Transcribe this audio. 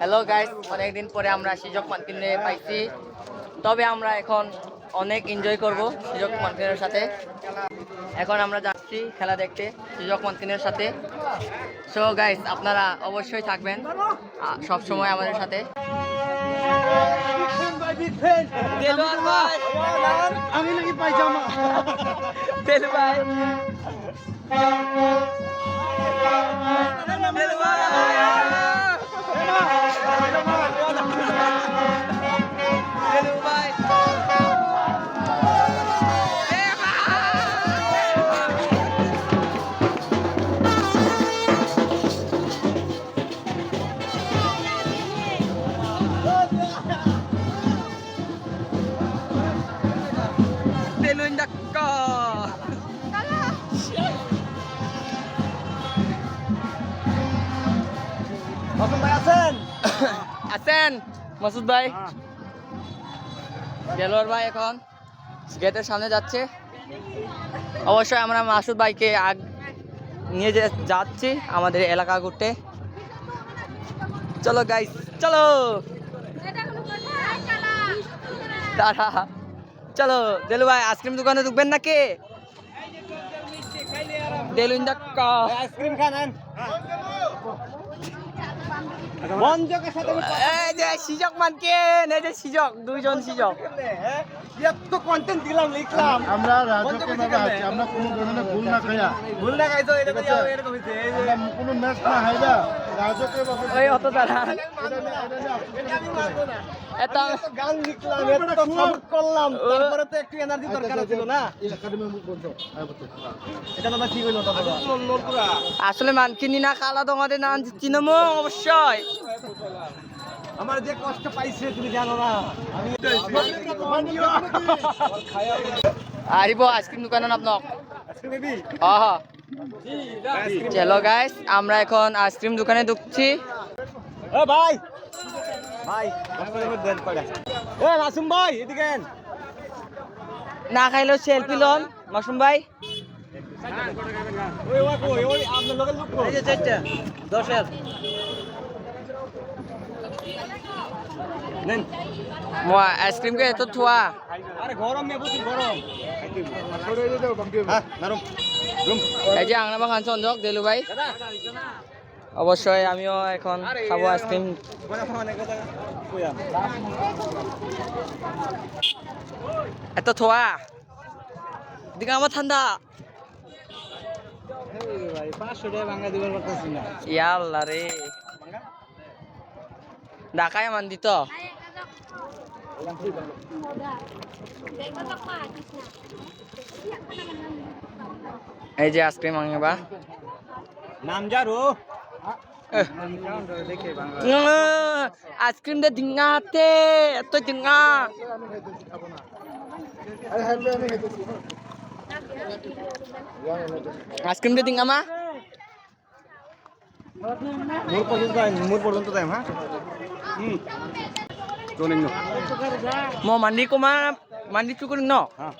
Hello guys অনেকদিন পরে আমরা সুযোগ মানকিনে পাইছি। তবে আমরা এখন অনেক এনজয় করব সুযোগ মানকিনের সাথে। এখন আমরা যাচ্ছি খেলা দেখতে সুযোগ মানকিনের সাথে। সো গাইস আপনারা অবশ্যই থাকবেন সব সময় আমাদের সাথে। আমি নাকি পাইজামা ভাই আছেন? আছেন মাসুদ ভাই। দেলোয়ার ভাই এখন গেটের সামনে যাচ্ছে। অবশ্যই আমরা মাসুদ ভাইকে আগ নিয়ে যে যাচ্ছি আমাদের এলাকা ঘুরতে। চলো গাইস চলো। দাঁড়া চলো। দেলু ভাই আইসক্রিম দোকানে ঢুকবেন নাকি? দেলু ইন্দাক্কা আইসক্রিম খান মঞ্জকের সাথে আমি কথা এই যে সিজক মানকে এই যে সিজক দুইজন সিজক। হ্যাঁ? এত কন্টেন্ট দিলাম লিখলাম। আমরা আছি আমরা কোনো ধরনের ভুল না খাইয়া। ভুল না খাইছো তো এরকম হইছে এই যে। কোনো ম্যাচ না ভাবে ওই অত তারা না। এত আমি এত গান লিখলাম এত সাপোর্ট করলাম। তারপরে তো একটু এনার্জি দরকার ছিল না। আসলে মানকিনি খালা তোমাদের নাম চিনমো অবশ্যই। আমার যে কষ্ট পাইছে তুমি জানো না। আমি আহিব আইসক্রিম দোকানত আপনার আইসক্রিম দিবি অহ চলো গাইস আমরা এখন আইসক্রিম দোকানে ঢুকছি। এ ভাই! ভাই এ মাসুম ভাই এদিকে আন। না খাইলেও সেলফি লন। মাসুম ভাই। ওই দশের নেন আইসক্রিম কে এত থোয়া? আরে গরম মে বুঝি গরম। হ্যাঁ নারুম। রুম। এই যে আংনা বাগান চঞ্জক দেলু ভাই। অবশ্যই আমিও এখন খাব আইসক্রিম। এত থোয়া? দিকে আমার ঠান্ডা। ভাই 500 টাকা ভাঙা দিবার পারতাছি না। ইয়াল্লা রে। ঢাকায় মান দিত? এই যে আইসক্রিম আঙবা নাম জারো। আইসক্রিম দে ডিঙাতে এত ডিঙা। আইসক্রিম দে ডিঙা মা। মোর পর্যন্ত মোর পর্যন্ত টাইম হ্যাঁ? হুম চলেন mo mandi ko ma mandi ko ko no হ্যাঁ